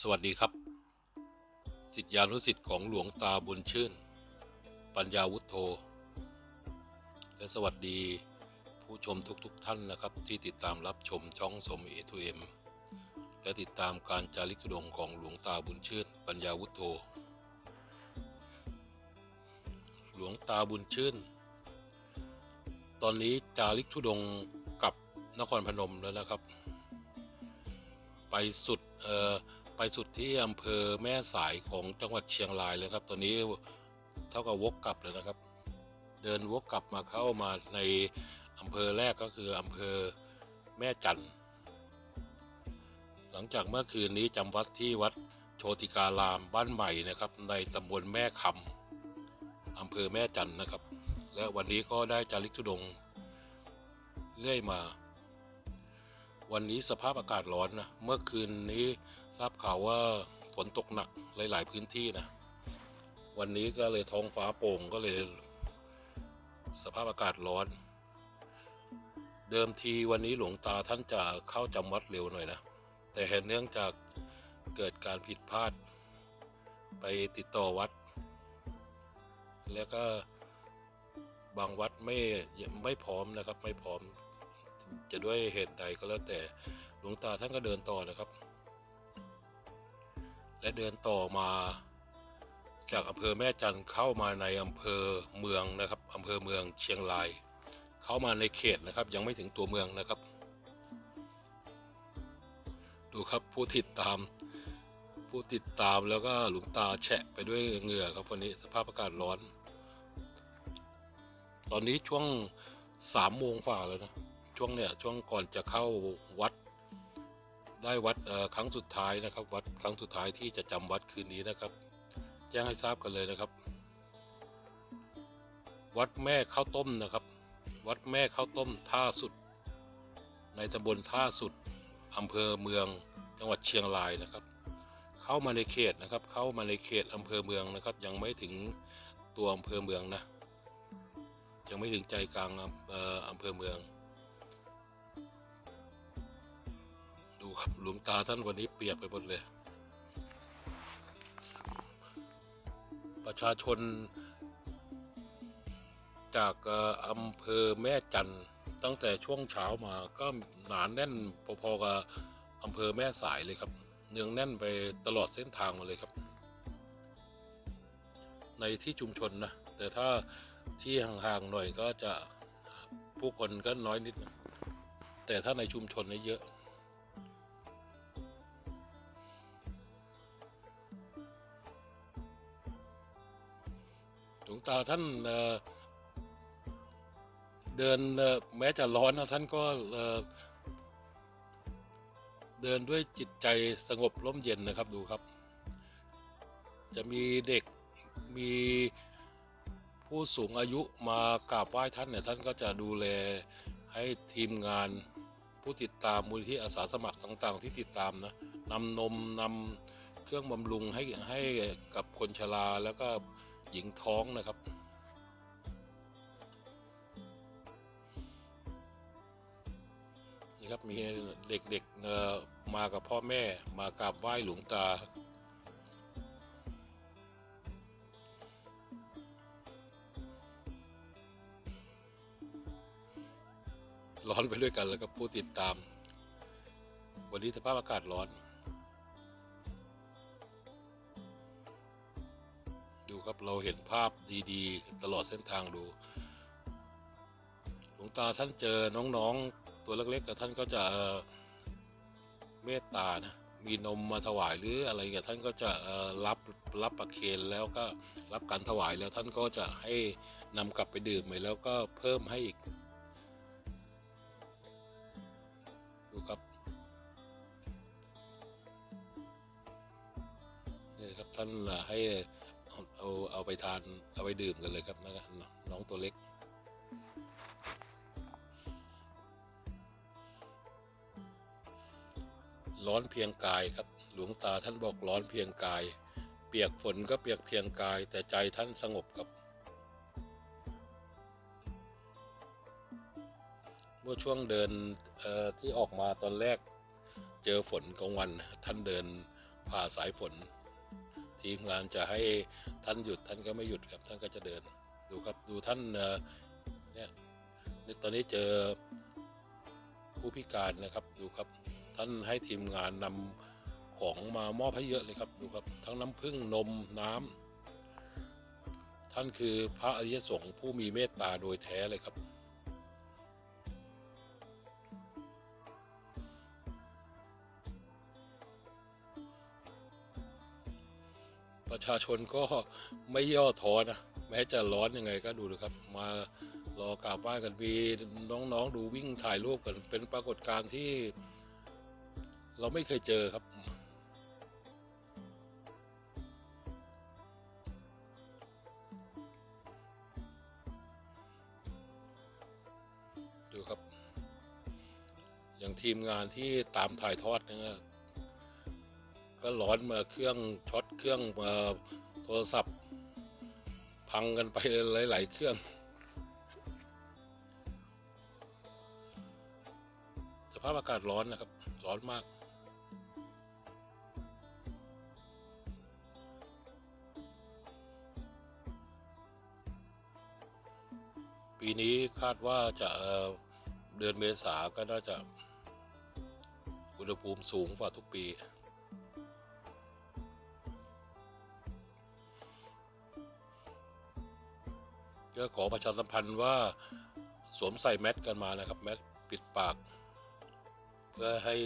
สวัสดีครับ สิทธิานุสิทธิ์ของหลวงตาบุญชื่น ปัญญาวุฒโธ และสวัสดีผู้ชมทุกๆทท่านนะครับ ที่ติดตามรับชมช่องสมเอทูเอ็มและติดตามการจาริกธุดงของหลวงตาบุญชื่น ปัญญาวุฒโธ หลวงตาบุญชื่น ตอนนี้จาริกธุดงกับนครพนมแล้วนะครับ ไปสุดเอ่อ ไปสุดที่อำเภอแม่สายของจังหวัดเชียงรายเลยครับ ตอนนี้เท่ากับวกกลับเลยนะครับ เดินวกกลับมาเข้ามาในอำเภอแรกก็คืออำเภอแม่จันทร์หลังจากเมื่อคืนนี้จำวัดที่วัดโชติการามบ้านใหม่นะครับ ในตำบลแม่คำอำเภอแม่จันทร์นะครับ และวันนี้ก็ได้จาริกธุดงเรื่อยมา วันนี้สภาพอากาศร้อนนะเมื่อคืนนี้ทราบข่าวว่าฝนตกหนักหลาย ๆ พื้นที่นะวันนี้ก็เลยท้องฟ้าโปร่งก็เลย สภาพอากาศร้อน เดิมทีวันนี้หลวงตาท่านจะเข้าจำวัดเร็วหน่อยนะแต่เนื่องจากเกิดการผิดพลาด ไปติดต่อวัด แล้วก็บางวัดไม่ไม่พร้อมนะครับไม่พร้อม จะด้วยเหตุใดก็แล้วแต่หลวงตาท่านก็เดินต่อนะครับ และเดินต่อมาจากอำเภอแม่จันทร์เข้ามาในอำเภอเมืองนะครับอำเภอเมืองเชียงราย เข้ามาในเขตนะครับ ยังไม่ถึงตัวเมืองนะครับ ดูครับผู้ติดตาม ผู้ติดตามแล้วก็หลวงตาแฉะไปด้วยเหงื่อครับวันนี้สภาพอากาศร้อน ตอนนี้ช่วงสามโมงฝ่าแล้วนะ ช่วงเนี่ยช่วงก่อนจะเข้าวัด ได้วัดครั้งสุดท้ายนะครับ วัดครั้งสุดท้ายที่จะจำวัดคืนนี้นะครับ แจ้งให้ทราบกันเลยนะครับ วัดแม่ข้าวต้มนะครับ วัดแม่ข้าวต้มท่าสุด ในตำบลท่าสุดอำเภอเมืองจังหวัดเชียงรายนะครับ เข้ามาในเขตนะครับ เข้ามาในเขตอำเภอเมืองนะครับ ยังไม่ถึงตัวอำเภอเมืองนะยังไม่ถึงใจกลางอำเอ่ออำเภอเมือง ดูครับหลวงตาท่านวันนี้เปียกไปหมดเลย ประชาชน จากอำเภอแม่จันตั้งแต่ช่วงเช้ามาก็หนานแน่นพอๆกับอำเภอแม่สายเลยครับ เนืองแน่นไปตลอดเส้นทางมาเลยครับ ในที่ชุมชนนะ แต่ถ้าที่ห่างๆหน่อยก็จะผู้คนก็น้อยนิดนะแต่ถ้าในชุมชนนี่เยอะ หลวงตาท่านเดินแม้จะร้อนนะท่านก็เอ่อเดินด้วยจิตใจสงบร่มเย็นนะครับดูครับ จะมีเด็กมีผู้สูงอายุมากราบไหว้ท่านเนี่ยท่านก็จะดูแลให้ทีมงานผู้ติดตามมูลที่อาสาสมัครต่างๆ ที่ติดตามนะนำนมนำเครื่องบำรุงให้ให้กับคนชราแล้วก็ หญิงท้องนะครับ นี่ครับมีเด็กๆเอ่อมากับพ่อแม่มากราบไหว้หลวงตาร้อนไปด้วยกันแล้วก็ผู้ติดตาม วันนี้สภาพอากาศร้อน ครับเราเห็นภาพดีๆ ตลอดเส้นทางดูหลวงตาท่านเจอน้องๆ ตัวเล็กๆกับท่านก็จะเมตตานะมีนมมาถวายหรืออะไรเงี้ยท่านก็จะรับรับประเคนแล้วก็รับการถวายแล้วท่านก็จะให้นำกลับไปดื่มไปแล้วก็เพิ่มให้อีกดูครับนี่ครับท่านให้ เอาเอาไปทานเอาไปดื่มกันเลยครับนะน้องตัวเล็กร้อนเพียงกายครับ หลวงตาท่านบอกร้อนเพียงกาย เปียกฝนก็เปียกเพียงกาย แต่ใจท่านสงบครับ เมื่อช่วงเดินที่ออกมาตอนแรก เจอฝนกลางวัน ท่านเดินผ่าสายฝน ทีมงานจะให้ท่านหยุดท่านก็ไม่หยุดครับท่านก็จะเดินดูครับดูท่านเนี่ยนี่ตอนนี้เจอผู้พิการนะครับดูครับท่านให้ทีมงานนำของมามอบให้เยอะเลยครับดูครับทั้งน้ำผึ้งนมน้ำท่านคือพระอริยสงฆ์ผู้มีเมตตาโดยแท้เลยครับ ชาชนก็ไม่ย่อท้อนะแม้จะร้อนยังไงก็ดูนะครับ มารอกราบไหว้กันมีน้องๆดูวิ่งถ่ายรูปกันเป็นปรากฏการณ์ที่ เราไม่เคยเจอครับดูครับ อย่างทีมงานที่ตามถ่ายทอดเนะ ก็ร้อนมาเครื่องช็อตเครื่องมาโทรศัพท์ พังกันไปหลาย ๆ เครื่อง สภาพอากาศร้อนนะครับ ร้อนมากปีนี้คาดว่าจะเอ่อเดือนเมษาก็น่าจะอุณหภูมิสูงกว่าทุกปี ก็ขอประชาสัมพันธ์ว่าสวมใส่แมสกันมานะครับแมสปิดปาก เพื่อให้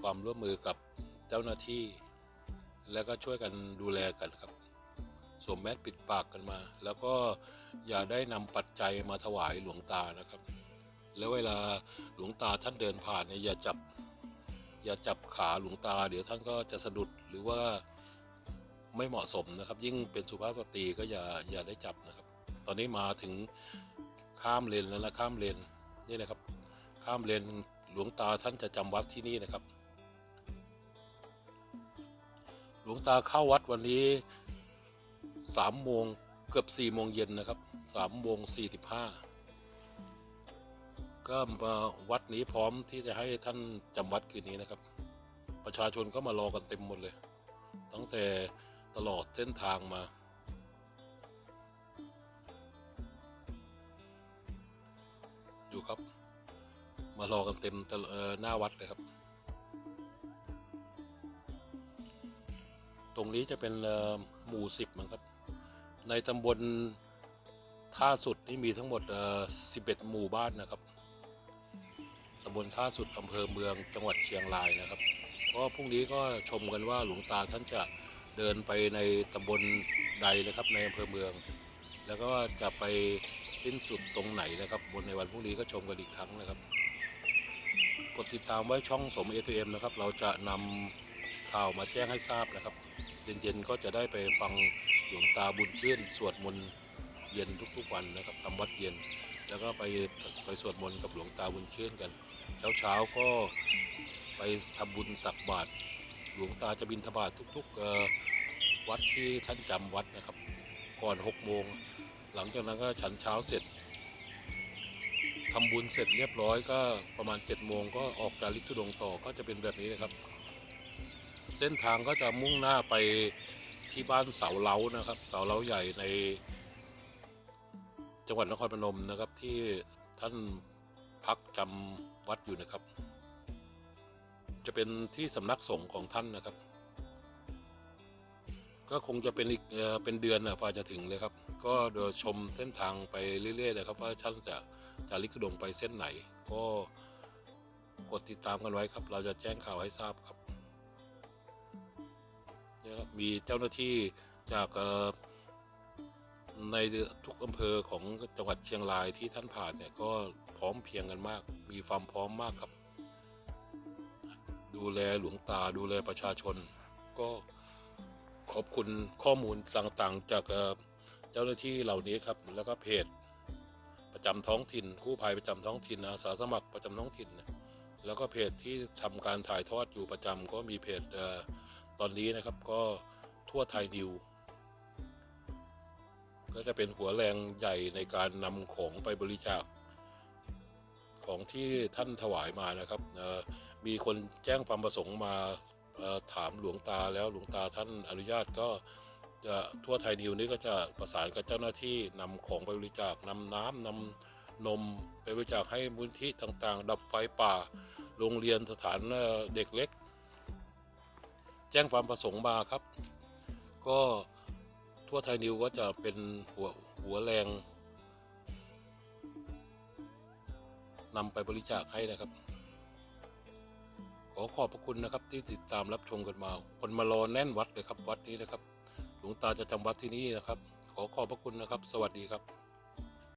ความร่วมมือกับเจ้าหน้าที่ แล้วก็ช่วยกันดูแลกันครับสวมแมสปิดปากกันมา แล้วก็อย่าได้นำปัจจัยมาถวายหลวงตานะครับ แล้วเวลาหลวงตาท่านเดินผ่านเนี่ยอย่าจับ อย่าจับขาหลวงตา เดี๋ยวท่านก็จะสะดุดหรือว่า ไม่เหมาะสมนะครับ ยิ่งเป็นสุภาพสตรีก็อย่าอย่าได้จับนะครับ ตอนนี้มาถึงข้ามเลนแล้วนะข้ามเลนนี่นะครับ ข้ามเลนหลวงตาท่านจะจำวัดที่นี่นะครับ หลวงตาเข้าวัดวันนี้สามโมงเกือบสี่โมงเย็นนะครับสามโมงสี่สิบห้าก็มาวัดนี้พร้อมที่จะให้ท่านจำวัดคืนนี้นะครับ ประชาชนก็มารอกันเต็มหมดเลย ตั้งแต่ ตลอดเส้นทางมา ดูครับ มารอกันเต็มตหน้าวัดเลยครับ ตรงนี้จะเป็นหมู่สิบมั้งครับ ในตำบลท่าสุดนี่มีทั้งหมดเอ่อ11หมู่บ้านนะครับตำบลท่าสุดอำเภอเมืองจังหวัดเชียงรายนะครับ ก็พรุ่งนี้ก็ชมกันว่าหลวงตาท่านจะ เดินไปในตำบลใดนะครับในอำเภอเมือง แล้วก็จะไปสิ้นสุดตรงไหนนะครับบนในวันพรุ่งนี้ก็ชมกันอีกครั้งนะครับ กดติดตามไว้ช่องสม ATM นะครับ เราจะนำข่าวมาแจ้งให้ทราบนะครับ เย็นๆก็จะได้ไปฟังหลวงตาบุญชื่น สวดมนต์เย็นทุกๆวันนะครับทำวัดเย็น แล้วก็ไปไปสวดมนต์กับหลวงตาบุญชื่นกัน เช้าๆก็ไปทำบุญตักบาตร หลวงตาจะบิณฑบาตทุกๆวัดที่ท่านจำวัดนะครับ ก่อน6โมงหลังจากนั้นก็ฉันเช้าเสร็จทำบุญเสร็จเรียบร้อยก็ประมาณ7โมงก็ออกจากลิทุดงต่อก็จะเป็นแบบนี้นะครับ เส้นทางก็จะมุ่งหน้าไปที่บ้านเสาเล้านะครับ เสาเล้าใหญ่ในจังหวัดนครพนมนะครับที่ท่านพักจำวัดอยู่นะครับ จะเป็นที่สำนักสงฆ์ของท่านนะครับ ก็คงจะเป็นอีกเป็นเดือนนะกว่าจะถึงเลยครับ ก็เดี๋ยวชมเส้นทางไปเรื่อยๆเลยครับ ว่าท่านจะจะลิขดงไปเส้นไหน ก็กดติดตามกันไว้ครับ เราจะแจ้งข่าวให้ทราบครับเนี่ยครับมีเจ้าหน้าที่จากในทุกอำเภอของจังหวัดเชียงรายที่ท่านผ่านเนี่ยก็พร้อมเพียงกันมาก มีความพร้อมมากครับ ดูแลหลวงตาดูแลประชาชน ก็ขอบคุณข้อมูลต่างๆ จากเจ้าหน้าที่เหล่านี้ครับ แล้วก็เพจประจำท้องถิ่นกู้ภัยประจำท้องถิ่นอาสาสมัครประจำท้องถิ่น แล้วก็เพจที่ทำการถ่ายทอดอยู่ประจำก็มีเพจเออตอนนี้นะครับก็ทั่วไทยนิวก็จะเป็นหัวแรงใหญ่ในการนำของไปบริจาค ของที่ท่านถวายมานะครับมีคนแจ้งความประสงค์มาถามหลวงตาแล้วหลวงตาท่านอนุญาตก็จะทั่วไทยนิวนี้ก็จะประสานกับเจ้าหน้าที่นำของไปบริจาคนำน้ำนำนมไปบริจาคให้มูลที่ต่างๆ ดับไฟป่า โรงเรียนสถานเด็กเล็ก แจ้งความประสงค์มาครับ ก็ทั่วไทยนิวก็จะเป็นหัวหัวแรง นำไปบริจาคให้นะครับ ขอขอบพระคุณนะครับที่ติดตามรับชมกันมา คนมารอแน่นวัดเลยครับ วัดนี้นะครับ หลวงตาจะจำวัดที่นี่นะครับ ขอขอบพระคุณนะครับ สวัสดีครับ